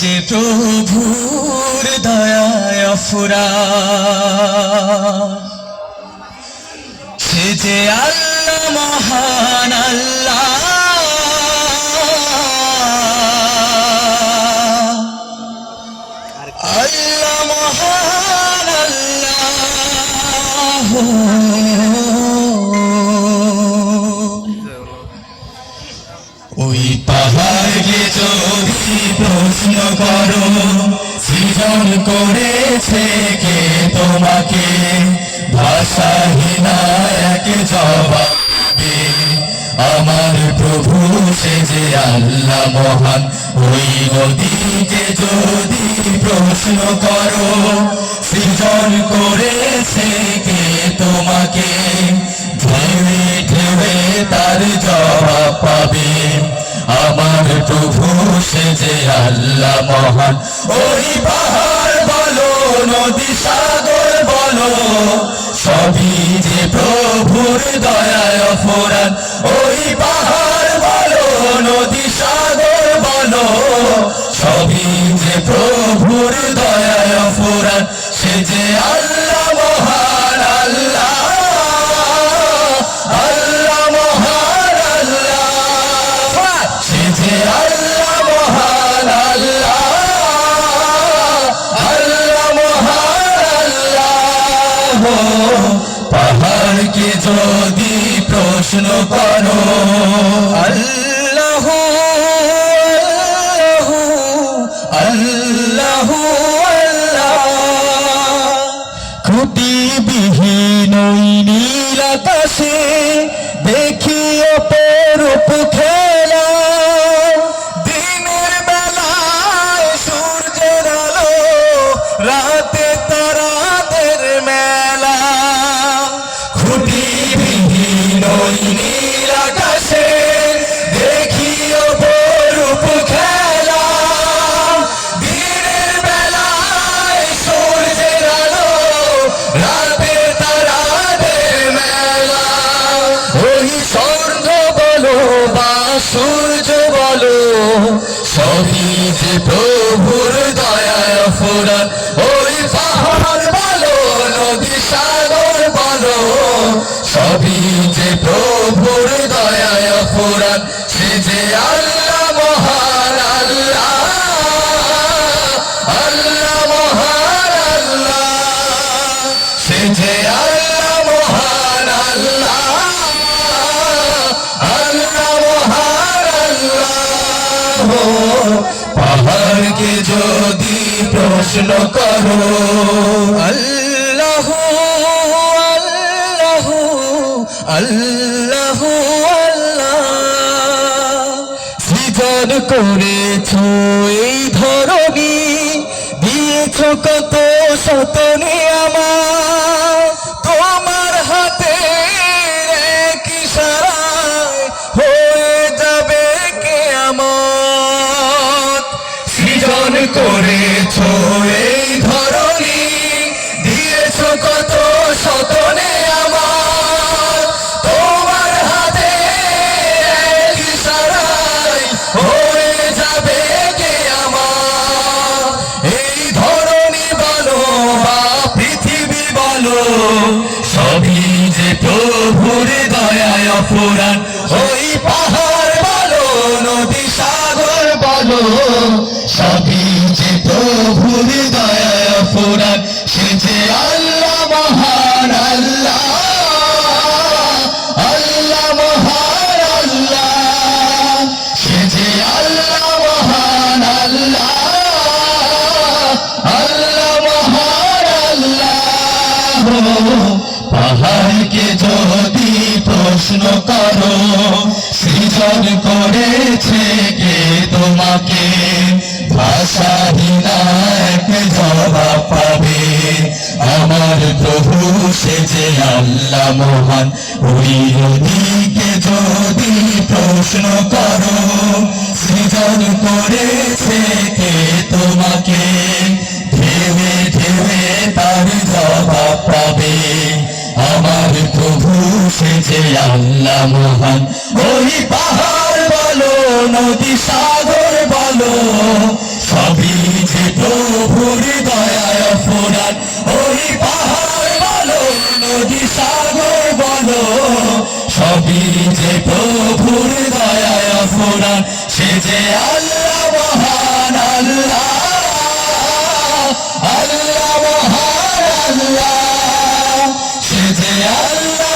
যে প্রভুর দয়ায় ফুরা সে যে আল্লাহ মহান আল্লাহ। আল্লাহ মহান আল্লাহ। পাহাড়কে যদি প্রশ্ন করো, সৃজন করেছে কে তোমাকে? ভাষাহীনা এক জবাব, আমার প্রভু সে যে আল্লাহ মহান, ওই নদীকে যদি প্রশ্ন করো, সৃজন করেছে কে তোমাকে? ঢেউে ঢেউে তার জবাব পাবে। আমার প্রভু, সে যে আল্লাহ মহান। ওই পাহাড় বলো, নদী সাগর বলো, সবই যে প্রভুর দয়ায় ফোরান ওই পাহাড় যদি প্রশ্ন করো আল্লাহ আল্লাহ সূর্য বলো, সবই যে প্রভুর দয়ায় ফোরান ওই পাহাড় বলো, নদী সাগর বলো, সবই যে প্রভুর দয়ায় ফোরান সে যে আল্লাহ মহান আল্লাহ আল্লাহ মহান আল্লাহ, সে যে আল্লাহ পাহাড়কে যদি প্রশ্ন করো, আল্লাহ আল্লাহ আল্লাহ আল্লাহ। সৃজন করেছ এই ধরনী দিয়েছ কত সতনে আমার। দিয়েছ কত সতনে আমার? তোমার হাতে এক হয়ে যাবে কে আমার? এই ধরনী বলো বা পৃথিবী বলো, সবই যে প্রভুর দয়ায় অপরাণ। ওই পাহাড় বলো, নদী সাগর বলো পাহাড়কে যদি প্রশ্ন করো, সৃজন করেছে কে তোমাকে? ভাষাহীনা এক জবাব পাবে। আমার প্রভু, সে যে আল্লাহ মহান। ওই নদীকে যদি প্রশ্ন করো, সৃজন করেছে কে তোমাকে? ঢেউে ঢেউে জবাব আমার প্রভু, সে যে আল্লাহ মহান। ওই পাহাড় বলো, নদী সাগর বলো, সবই যে প্রভুর দয়ায় ফুরান ওই পাহাড় বলো, নদী সাগর বলো, সবই যে প্রভুর দয়ায় ফুরান সে যে আল্লাহ মহান, আল্লাহ আল্লাহ মহান, আল্লাহ या